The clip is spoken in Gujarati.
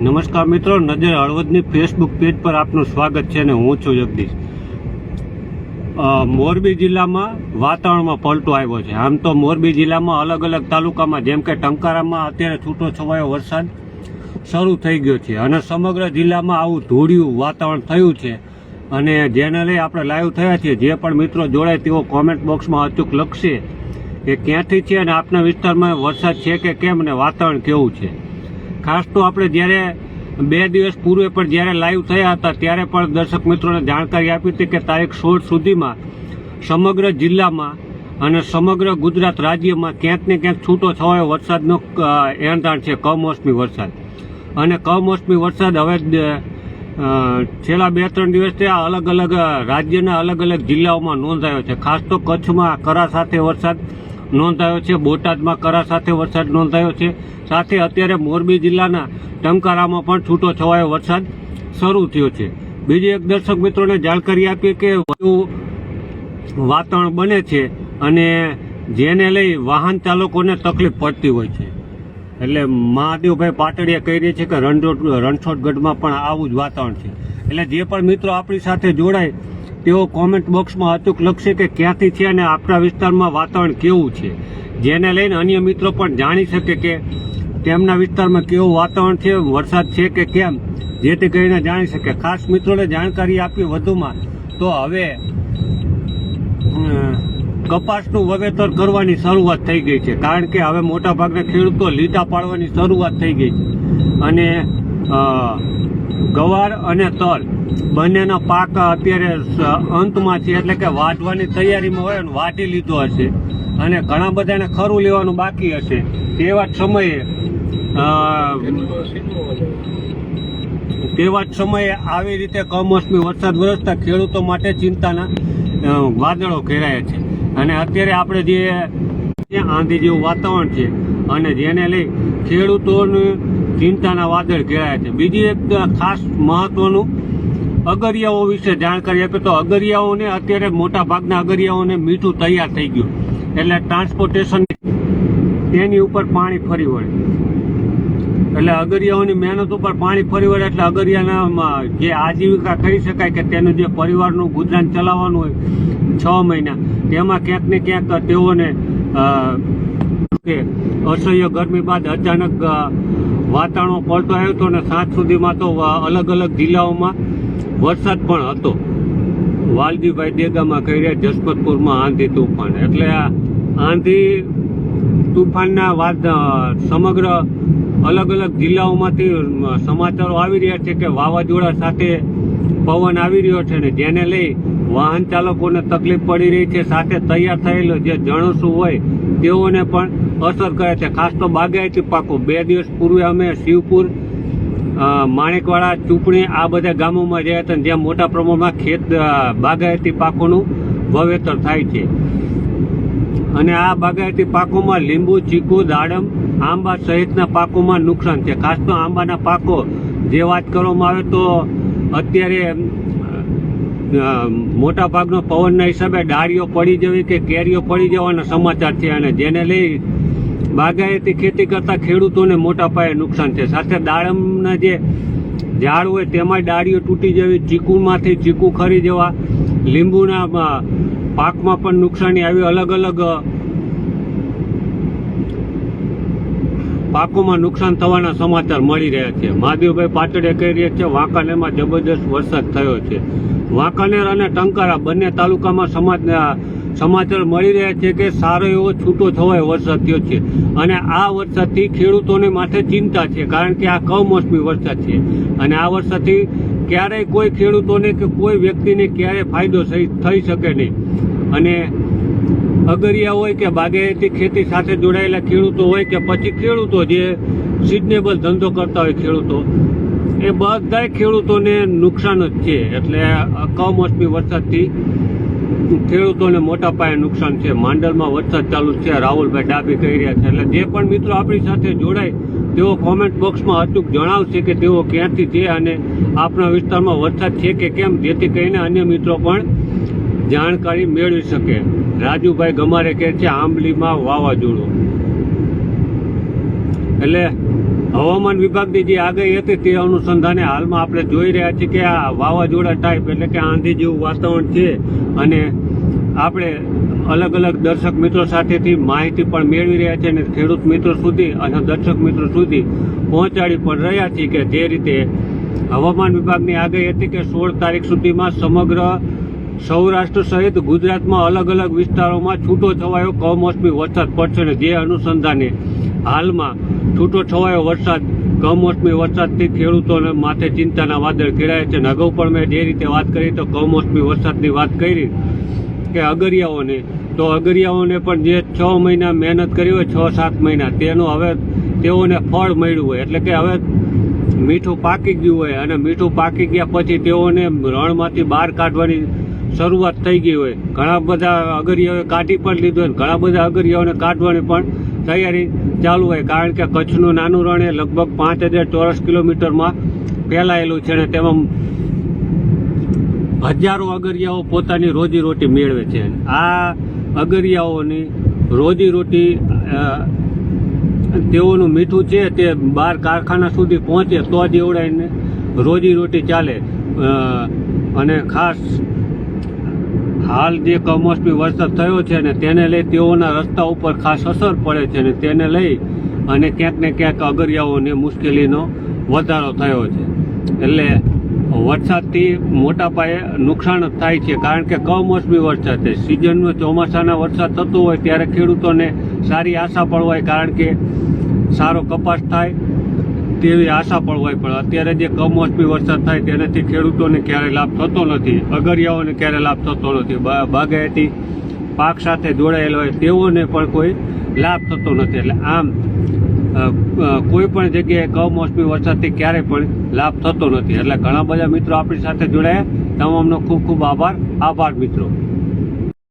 નમસ્કાર મિત્રો, નજર હળવદની ફેસબુક પેજ પર આપનું સ્વાગત છે અને હું છું જગદીશ. મોરબી જિલ્લામાં વાતાવરણમાં પલટો આવ્યો છે. આમ તો મોરબી જિલ્લામાં અલગ અલગ તાલુકામાં, જેમ કે ટંકારામાં અત્યારે છૂટો છવાયો વરસાદ શરૂ થઈ ગયો છે અને સમગ્ર જિલ્લામાં આવું ધૂળિયું વાતાવરણ થયું છે. અને જેને લઈ આપણે લાઈવ થયા છીએ, જે પણ મિત્રો જોડાય તેઓ કોમેન્ટ બોક્સમાં અચૂક લખશે કે ક્યાંથી છે અને આપના વિસ્તારમાં વરસાદ છે કે કેમ અને વાતાવરણ કેવું છે. ખાસ તો આપણે જ્યારે બે દિવસ પૂર્વે પણ જ્યારે લાઈવ થયા હતા, ત્યારે પણ દર્શક મિત્રોને જાણકારી આપી હતી કે તારીખ સોળ સુધીમાં સમગ્ર જિલ્લામાં અને સમગ્ર ગુજરાત રાજ્યમાં ક્યાંક ને ક્યાંક છૂટો છવાયો વરસાદનો એણધાણ છે, કમોસમી વરસાદ. અને કમોસમી વરસાદ હવે છેલ્લા બે ત્રણ દિવસથી આ અલગ અલગ રાજ્યના અલગ અલગ જિલ્લાઓમાં નોંધાયો છે. ખાસ તો કચ્છમાં કરા સાથે વરસાદ નોંધાયો છે. બોટાદમાં કરા સાથે વરસાદ નોંધાયો છે. સાથે અત્યારે મોરબી જિલ્લાના ટંકારામાં પણ છૂટો છવાયો વરસાદ શરૂ થયો છે. બીજી એક દર્શક મિત્રોને જાણકારી આપીએ કે વધુ વાતાવરણ બને છે અને જેને લઈ વાહન ચાલકોને તકલીફ પડતી હોય છે. એટલે મહાદેવભાઈ પાટડીએ કહી રહી છે કે રણછોડ રણછોડગઢમાં પણ આવું જ વાતાવરણ છે. એટલે જે પણ મિત્રો આપણી સાથે જોડાય તેઓ કોમેન્ટ બોક્સમાં અચૂક લખશે કે ક્યાંથી છે અને આપણા વિસ્તારમાં વાતાવરણ કેવું છે. જેને લઈને અન્ય મિત્રો પણ જાણી શકે કે તેમના વિસ્તારમાં કેવું વાતાવરણ છે, વરસાદ છે કે કેમ, જેથી કરીને જાણી શકે. ખાસ મિત્રોને જાણકારી આપી વધુમાં, તો હવે કપાસનું વાવેતર કરવાની શરૂઆત થઈ ગઈ છે. કારણ કે હવે મોટાભાગના ખેડૂતો લીટા પાડવાની શરૂઆત થઈ ગઈ છે. અને ગવાર અને તલ. બંનેનો પાક અત્યારે અંતમાં છે, એટલે કે વાઢવાની તૈયારીમાં હોય અને વાઢી લીધો હશે. અને ઘણા બધાને ખરું લેવાનું બાકી હશે. તેવા જ સમયે તેવા જ સમયે આવી રીતે કમોસમી વરસાદ વરસતા ખેડૂતો માટે ચિંતાના વાદળો ઘેરાયા છે. અને અત્યારે આપણે જે આંધી જેવું વાતાવરણ છે, અને જેને લઈ ખેડૂતોને ચિંતાના વાદળ ઘેરાયા છે. બીજી એક ખાસ મહત્વનું અગરિયાઓ વિશે જાણકારી આપે તો અગરિયાઓને અત્યારે મોટા ભાગના અગરિયાઓને મીઠું તૈયાર થઈ ગયું. એટલે ટ્રાન્સપોર્ટેશન તેની ઉપર પાણી ફરી વળે. એટલે અગરિયાઓની મહેનત ઉપર પાણી ફરી વળે એટલે અગરિયાના જે આજીવિકા કહી શકાય કે તેનું જે પરિવારનું ગુજરાન ચલાવવાનું હોય છ મહિના, તેમાં ક્યાંક ને ક્યાંક તેઓને કે અસહ્ય ગરમી બાદ અચાનક વાતાવરણ પલટો આવ્યો હતો અને સાંજ સુધીમાં તો અલગ અલગ જિલ્લાઓમાં વરસાદ પણ હતો. વાલજીભાઈ દેગામાં કહી રહ્યા જસપતપુરમાં આંધી તુફાન. એટલે આ આંધી તુફાનના વાત સમગ્ર અલગ અલગ જિલ્લાઓમાંથી સમાચારો આવી રહ્યા છે કે વાવાઝોડા સાથે પવન આવી રહ્યો છે ને જેને લઈ વાહન ચાલકોને તકલીફ પડી રહી છે, સાથે તૈયાર થયેલો જે જણસું હોય તેઓને પણ અસર કરે છે. ખાસ તો બાગાયતી પાકો. બે દિવસ પૂર્વે અમે શિવપુર માણેકવાડા ચૂંટણી આ બધા ગામોમાં ગયા હતા જ્યાં મોટા પ્રમાણમાં ખેત બાગાયતી પાકોનું વાવેતર થાય છે. અને આ બાગાયતી પાકોમાં લીંબુ, ચીકુ, દાડમ, આંબા સહિતના પાકોમાં નુકસાન છે. ખાસ તો આંબાના પાકો, જે વાત કરવામાં આવે તો અત્યારે મોટા ભાગનો પવનના હિસાબે ડાળીઓ પડી જવી કે કેરીઓ પડી જવાના સમાચાર છે અને જેને લઈ બાગાયતી ખેતી કરતા ખેડૂતોને મોટા પાયે નુકસાન છે. સાથે દાડમના જે ઝાડ હોય તેમાં ડાળીઓ તૂટી જવી, ચીકુમાંથી ચીકુ ખરી જવા, લીંબુના પાકમાં પણ નુકસાની આવી અલગ અલગ પાકોમાં નુકસાન થવાના સમાચાર મળી રહ્યા છે. મહાદેવભાઈ પાટડે કહી રહ્યા છે, વાંકાનેરમાં જબરદસ્ત વરસાદ થયો છે. વાંકાનેર અને ટંકારા બંને તાલુકામાં સમાજ સમાચાર મળી રહ્યા છે કે સારો એવો છૂટો થવાય વરસાદ થયો છે. અને આ વરસાદથી ખેડૂતોને માથે ચિંતા છે, કારણ કે આ કમોસમી વરસાદ છે. અને આ વરસાદથી ક્યારેય કોઈ ખેડૂતોને કે કોઈ વ્યક્તિને ક્યારેય ફાયદો થઈ થઈ શકે નહીં. અને અગરિયા હોય કે બાગાયતી ખેતી સાથે જોડાયેલા ખેડૂતો હોય કે પછી ખેડૂતો જે સિઝનેબલ ધંધો કરતા હોય ખેડૂતો, એ બધાય ખેડૂતોને નુકસાન જ છે. એટલે કમોસમી વરસાદથી ખેડૂતોને મોટા પાયે નુકસાન છે. માંડલમાં વરસાદ ચાલુ છે. રાહુલભાઈ ડાબી કહી રહ્યા છે. એટલે જે પણ મિત્રો આપણી સાથે જોડાય, તેઓ કોમેન્ટ બોક્સમાં અચૂક જણાવશે કે તેઓ ક્યાંથી છે અને આપણા વિસ્તારમાં વરસાદ છે કે કેમ? જેથી કરીને અન્ય મિત્રો પણ જાણકારી મેળવી શકે. રાજુભાઈ ગમારે કહે છે, આંબલીમાં વાવાઝોડું. એટલે હવામાન વિભાગની જે આગાહી હતી તે અનુસંધાને હાલમાં આપણે જોઈ રહ્યા છીએ કે આ વાવાઝોડા ટાઈપ એટલે કે આંધી જેવું વાતાવરણ છે અને આપણે અલગ અલગ દર્શક મિત્રો સાથેથી માહિતી પણ મેળવી રહ્યા છીએ અને ખેડૂત મિત્રો સુધી અને દર્શક મિત્રો સુધી પહોંચાડી પણ રહ્યા છીએ કે જે રીતે હવામાન વિભાગની આગાહી હતી કે સોળ તારીખ સુધીમાં સમગ્ર સૌરાષ્ટ્ર સહિત ગુજરાતમાં અલગ અલગ વિસ્તારોમાં છૂટો છવાયો કમોસમી વરસાદ પડશે અને જે અનુસંધાને હાલમાં છૂટો છવાયો વરસાદ, કમોસમી વરસાદથી ખેડૂતોને માથે ચિંતાના વાદળ ઘેરાય છે. અને અગાઉ પણ મેં જે રીતે વાત કરી તો કમોસમી વરસાદની વાત કરી કે અગરિયાઓને, તો અગરિયાઓને પણ જે છ મહિના મહેનત કરી હોય, છ સાત મહિના, તેનું હવે તેઓને ફળ મળ્યું હોય. એટલે કે હવે મીઠું પાકી ગયું હોય અને મીઠું પાકી ગયા પછી તેઓને રણમાંથી બહાર કાઢવાની શરૂઆત થઈ ગઈ હોય. ઘણા બધા અગરિયાઓએ કાઢી પણ લીધું હોય ઘણા બધા અગરિયાઓને કાઢવાની પણ તૈયારી ચાલુ હોય. કારણ કે કચ્છનું નાનું રણ એ લગભગ પાંચ હજાર ચોરસ કિલોમીટરમાં ફેલાયેલું છે અને તેમાં હજારો અગરિયાઓ પોતાની રોજીરોટી મેળવે છે. આ અગરિયાઓની રોજીરોટી તેઓનું મીઠું છે તે બાર કારખાના સુધી પહોંચે તો જ એવડાઈને રોજીરોટી ચાલે. અને ખાસ હાલ જે કમોસમી વરસાદ થયો છે ને તેને લઈ તેઓના રસ્તા ઉપર ખાસ અસર પડે છે ને તેને લઈ અને ક્યાંક ને ક્યાંક અગરિયાઓને મુશ્કેલીનો વધારો થયો છે. એટલે વરસાદથી મોટા પાયે નુકસાન થાય છે, કારણ કે કમોસમી વરસાદ છે. સિઝનનો ચોમાસાના વરસાદ થતો હોય ત્યારે ખેડૂતોને સારી આશા પણ હોય, કારણ કે સારો કપાસ થાય તેવી આશા પણ હોય, પણ અત્યારે જે કમોસમી વરસાદ થાય તેનાથી ખેડૂતોને ક્યારેય લાભ થતો નથી, અગરિયાઓને ક્યારેય લાભ થતો નથી. બાગાયતી પાક સાથે જોડાયેલો હોય તેઓને પણ કોઈ લાભ થતો નથી. એટલે આમ કોઈ પણ જગ્યાએ કમોસમી વરસાદથી ક્યારેય પણ લાભ થતો નથી. એટલે ઘણા બધા મિત્રો આપણી સાથે જોડાયા. તમામનો ખૂબ ખૂબ આભાર. આભાર, મિત્રો.